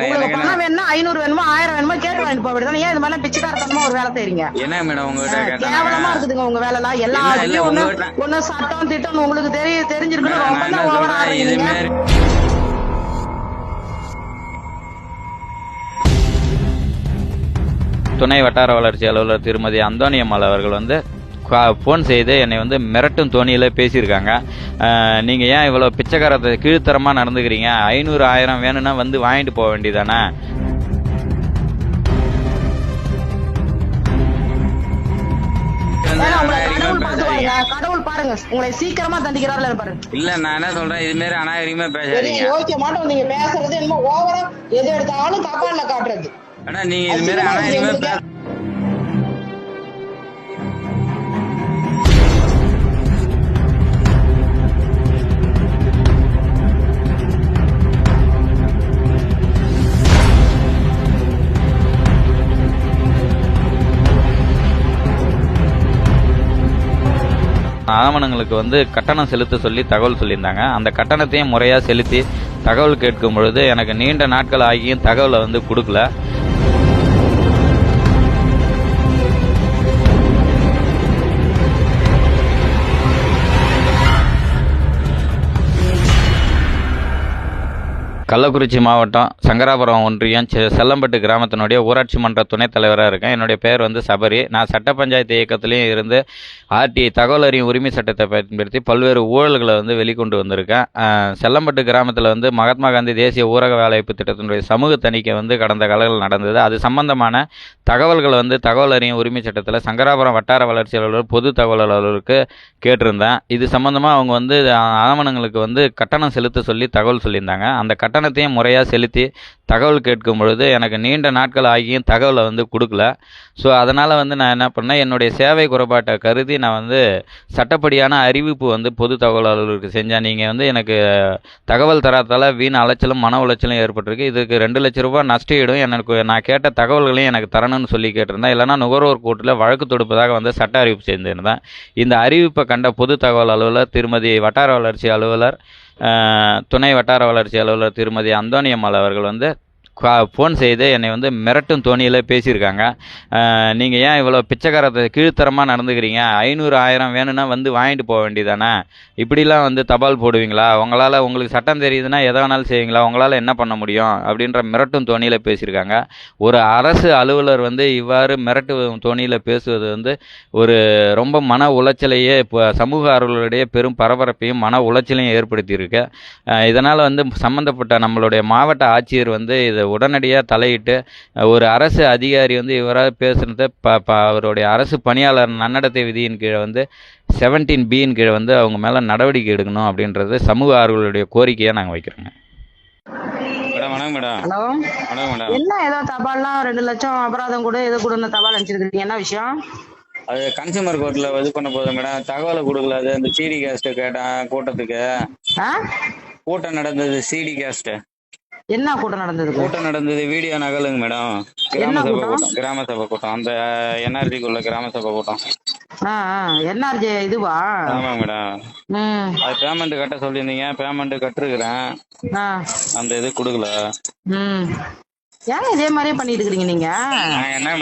உங்களுக்கு எனக்கு பணம் வேணுமா ஐநூறு வேணுமா ஆயிரம் வேணுமா கேட்டு வாங்கிட்டு போக வேண்டியது ஏன் இது மாதிரி பிச்சைக்காரத்தனமா ஒரு வேலை செய்றீங்க? என்ன மேடம் உங்ககிட்ட கேவலமா கேட்டேன் இருக்குதுங்க உங்க வேலை எல்லாம் எல்லா ஒண்ணு சட்டம் திட்டம் உங்களுக்கு தெரிய தெரிஞ்சிருக்கணும் ரொம்ப ஓவரா இருக்கீங்க துணை வட்டார வளர்ச்சி அலுவலர் திருமதி அந்தோனியம்மாள் அவர்கள் வந்து ஃபோன் செய்து என்னை வந்து மிரட்டும் தோணியில் பேசியிருக்காங்க. அஹ், நீங்க ஏன் இவ்வளோ பிச்சைக்காரத்தை கீழ்த்தரமாக நடந்துக்கிறீங்க? ஐநூறு ஆயிரம் வேணும்னா வந்து வாங்கிட்டு போக வேண்டியதானே கடவுள் பாருங்க கடவுள் பாருங்க. உங்களை சீக்கிரமா தண்டிக்கிறாருல பாருங்க இல்ல நான் என்ன சொல்றேன்? இது மாதிரி அநாகரிகமா பேசாதீங்க. யோசிக்க மாட்டோம். நீங்க பேசுறது என்னமோ ஓவரா எது எடுத்தாலும் தப்பால காட்டுறது. ஆனா நீங்க இது மாதிரி அநாகரிகமா ஆவணங்களுக்கு வந்து கட்டணம் செலுத்த சொல்லி தகவல் சொல்லியிருந்தாங்க. அந்த கட்டணத்தையும் முறையாக செலுத்தி தகவல் கேட்கும் பொழுது எனக்கு நீண்ட நாட்கள் ஆகியும் தகவலை வந்து கொடுக்கல. கள்ளக்குறிச்சி மாவட்டம் சங்கராபுரம் ஒன்றியம் செ- செல்லம்பட்டு கிராமத்தினுடைய ஊராட்சி மன்ற துணைத் தலைவராக இருக்கேன். என்னுடைய பெயர் வந்து சபரி. நான் சட்ட பஞ்சாயத்து இயக்கத்துலேயும் இருந்து ஆர்டிஐ தகவல் அறியும் உரிமை சட்டத்தை பயன்படுத்தி பல்வேறு ஊழல்களை வந்து வெளிக்கொண்டு வந்திருக்கேன். செல்லம்பட்டு கிராமத்தில் வந்து மகாத்மா காந்தி தேசிய ஊரக வேலைவாய்ப்பு திட்டத்தினுடைய சமூக தணிக்கை வந்து கடந்த காலங்கள் நடந்தது. அது சம்பந்தமான தகவல்களை வந்து தகவல் அறியும் உரிமை சட்டத்தில் சங்கராபுரம் வட்டார வளர்ச்சி அலுவலர் பொது தகவல் அலுவலருக்கு கேட்டிருந்தேன். இது சம்பந்தமாக அவங்க வந்து ஆவணங்களுக்கு வந்து கட்டணம் செலுத்த சொல்லி தகவல் சொல்லியிருந்தாங்க. அந்த கட்டணத்தையும் முறையாக செலுத்தி தகவல் கேட்கும் பொழுது எனக்கு நீண்ட நாட்கள் ஆகியும் தகவலை வந்து கொடுக்கல. ஸோ அதனால் வந்து நான் என்ன பண்ணேன் என்னுடைய சேவை குறைபாட்டை கருதி நான் வந்து சட்டப்படியான அறிவிப்பு வந்து பொது தகவல் அலுவலருக்கு செஞ்சேன். நீங்கள் வந்து எனக்கு தகவல் தராதால வீண் அலைச்சலும் மன உளைச்சலும் ஏற்பட்டிருக்கு. இதுக்கு ரெண்டு லட்ச ரூபா நஷ்டம் எனக்கு நான் கேட்ட தகவல்களையும் எனக்கு தரணும்னு சொல்லி கேட்டிருந்தேன். இல்லைனா நுகர்வோர் கூட்டில் வழக்கு தொடுப்பதாக வந்து சட்ட அறிவிப்பு செய்திருந்தேன் இந்த அறிவிப்பை கண்ட பொது தகவல் அலுவலர் திருமதி வட்டார வளர்ச்சி அலுவலர் துணை வட்டார வளர்ச்சி அலுவலர் திருமதி அந்தோனியம்மாள் அவர்கள் வந்து ஃபோன் செய்து என்னை வந்து மிரட்டும் தோணியில் பேசியிருக்காங்க. நீங்கள் ஏன் இவ்வளோ பிச்சைக்காரத்தை கீழ்த்தரமாக நடந்துக்கிறீங்க? ஐநூறு ஆயிரம் வேணும்னா வந்து வாங்கிட்டு போக வேண்டியதானே? இப்படிலாம் வந்து தபால் போடுவீங்களா? உங்களால் உங்களுக்கு சட்டம் தெரியுதுன்னா எதை வேணாலும் செய்வீங்களா? உங்களால் என்ன பண்ண முடியும்? அப்படின்ற மிரட்டும் தோணியில் பேசியிருக்காங்க. ஒரு அரசு அலுவலர் வந்து இவ்வாறு மிரட்டு தோணியில் பேசுவது வந்து ஒரு ரொம்ப மன உளைச்சலையே இப்போ சமூக அருளுடைய பெரும் பரபரப்பையும் மன உளைச்சலையும் ஏற்படுத்தியிருக்கு. இதனால் வந்து சம்மந்தப்பட்ட நம்மளுடைய மாவட்ட ஆட்சியர் வந்து இதை உடனடியாக தலையிட்டு ஒரு அரசு அதிகாரி வந்து இவராக பேசுனதை ப ப அவருடைய அரசு பணியாளர் நன்னடத்தை விதியின் கீழே வந்து செவன்டீன் பியின் கீழே வந்து அவங்க மேலே நடவடிக்கை எடுக்கணும் அப்படின்றது சமூக ஆர்வலருடைய கோரிக்கையாக நாங்கள் வைக்கிறோங்க. மேடம் வணக்கம் மேடம். ஹலோ. என்ன ஏதோ தபால்லாம் ரெண்டு லட்சம் அபராதம் கூட ஏதோ கூட தபால் அனுப்பிச்சிருக்கீங்க. என்ன விஷயம்? அது கன்சியூமர் கோர்ட்டில் இது பண்ண போதும் மேடம். தகவலை கொடுக்கல அது அந்த சிடி கேஸ்ட்டு கேட்டேன் கூட்டத்துக்கு. ஆ? கூட்டம் நடந்தது சிடி கேஸ்ட்டு என்ன கூட்டம் நடந்தது கூட்டம் நடந்தது வீடியோ நகலுங்க மேடம். கிராம சபை கூட்டம்? கிராம சபை கூட்டம். அந்த என்ஆர்ஜிக்குள்ள கிராம சபை கூட்டம் என்ஆர்ஜே இதுவா? ஆமாங்க மேடம். அது பேமெண்ட் கட்ட சொல்லியிருந்தீங்க. பேமெண்ட் கட்டிருக்கிறேன். அந்த இது கொடுக்கல. ஏன் இதே மாதிரியே பண்ணிட்டு இருக்கீங்க நீங்க என்ன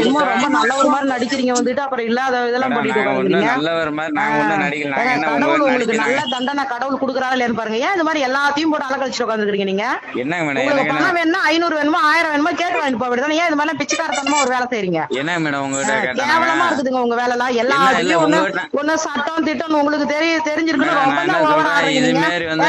ரொம்ப நல்ல ஒரு மாதிரி நடிக்கிறீங்க வந்துட்டு அப்புறம் இல்லாத இதெல்லாம் பண்ணிட்டு என்ன கடவுள் உங்களுக்கு நல்ல தண்டனை கடவுள் கொடுக்குறாரு இல்லையான்னு பாருங்க. ஏன் இது மாதிரி எல்லாத்தையும் போட்டு அலக்கழிச்சுட்டு உட்காந்துக்கிறீங்க நீங்க? என்னங்க மேடம் என்ன பணம் வேணுமா ஐநூறு வேணுமா ஆயிரம் வேணுமா கேட்டு வாங்கிட்டு போக வேண்டியது ஏன் இது மாதிரி பிச்சைக்காரத்தனமா ஒரு வேலை செய்றீங்க? என்ன மேடம் உங்ககிட்ட கேவலமா இருக்குதுங்க உங்க வேலை எல்லாம் எல்லா ஒண்ணு சட்டம் திட்டம் உங்களுக்கு தெரிய தெரிஞ்சிருக்கணும் மேடம், ரொம்ப